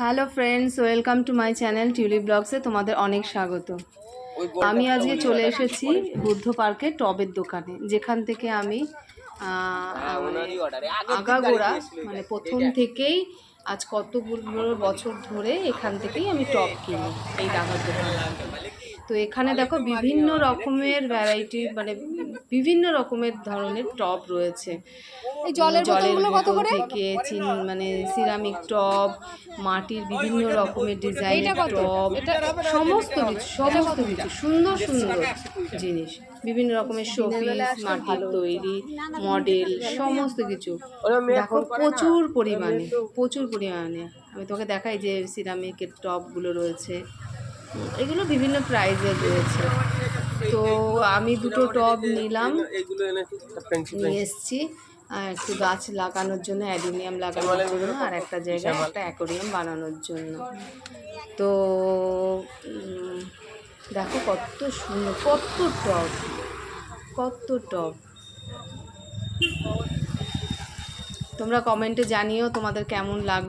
Hello friends welcome to my channel Tulip ব্লগসে তোমাদের অনেক স্বাগত। আমি আজকে চলে এসেছি বুদ্ধ পার্কে টবের দোকানে যেখান থেকে আমি মানে আগাগোড়া মানে প্রথম থেকেই আজ কতগুলো বছর ধরে এখান থেকেই আমি টপ কিনি এই দাগার দোকানে। তো এখানে দেখো বিভিন্ন রকমের ভ্যারাইটি মানে বিভিন্ন রকমের ধরনের টব রয়েছে। জলের বোতল থেকে চিন মানে সিরামিক টব মাটির বিভিন্ন রকমের ডিজাইনের? টব সমস্ত কিছু সমস্ত কিছু সুন্দর সুন্দর জিনিস। বিভিন্ন রকমের শোপিস মাটির তৈরি মডেল সমস্ত কিছু। দেখো প্রচুর পরিমাণে প্রচুর পরিমাণে। আমি তোকে দেখাই যে সিরামিকের টবগুলো রয়েছে। এগুলো বিভিন্ন প্রাইজের রয়েছে। তো আমি দুটো টব নিলাম। নিয়ে এসেছি। আর একটু গাছ লাগানোর জন্য অ্যাডিনিয়াম লাগানোর জন্য আর একটা জায়গায় একটা অ্যাকোরিয়াম বানানোর জন্য। তো দেখো কত সুন্দর কত টব কত টব। তোমরা কমেন্টে জানিও তোমাদের কেমন লাগবে